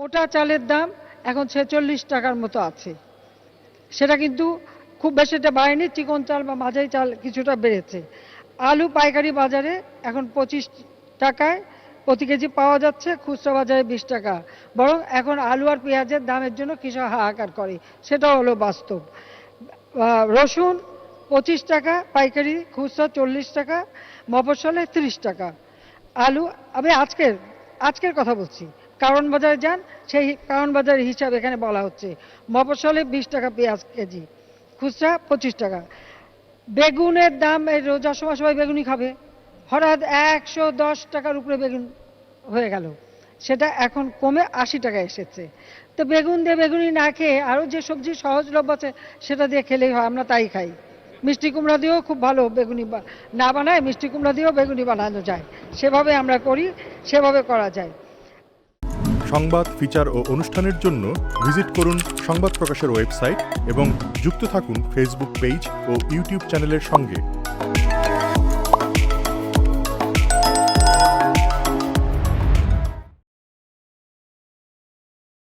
মোটা চালের দাম এখন ছেচল্লিশ টাকার মতো আছে। সেটা কিন্তু খুব বেশি এটা বাড়েনি, চিকন চাল বা মাঝারি চাল কিছুটা বেড়েছে। আলু পাইকারি বাজারে এখন পঁচিশ টাকায় প্রতি কেজি পাওয়া যাচ্ছে, খুচরা বাজারে বিশ টাকা। বরং এখন আলু আর পেঁয়াজের দামের জন্য কৃষক হাহাকার করে। সেটা হলো বাস্তব। রসুন পঁচিশ টাকা, পাইকারি খুচরা চল্লিশ টাকা মফসলে তিরিশ টাকা। আলু, আমি আজকের আজকের কথা বলছি। কারণ বাজারে যান, সেই কারণ বাজারের হিসাব এখানে বলা হচ্ছে। মফসলে বিশ টাকা পেঁয়াজ কেজি, খুচরা পঁচিশ টাকা। বেগুনের দাম এই রোজার সময় সবাই বেগুনি খাবে। হঠাৎ একশো দশ টাকার উপরে বেগুন হয়ে গেল। সেটা এখন কমে আশি টাকা এসেছে। তো বেগুন দিয়ে বেগুনি না খেয়ে আরও যে সবজি সহজলভ্য আছে, সেটা দিয়ে খেলেই হয়, আমরা তাই খাই। মিষ্টি কুমড়া দিয়েও খুব ভালো বেগুনি না বানায়, মিষ্টি কুমড়া দিয়েও বেগুনি বানানো যায়। সেভাবে আমরা করি, সেভাবে করা যায়। সংবাদ, ফিচার ও অনুষ্ঠানের জন্য ভিজিট করুন সংবাদ প্রকাশের ওয়েবসাইট এবং যুক্ত থাকুন ফেসবুক পেজ ও ইউটিউব চ্যানেলের সঙ্গে।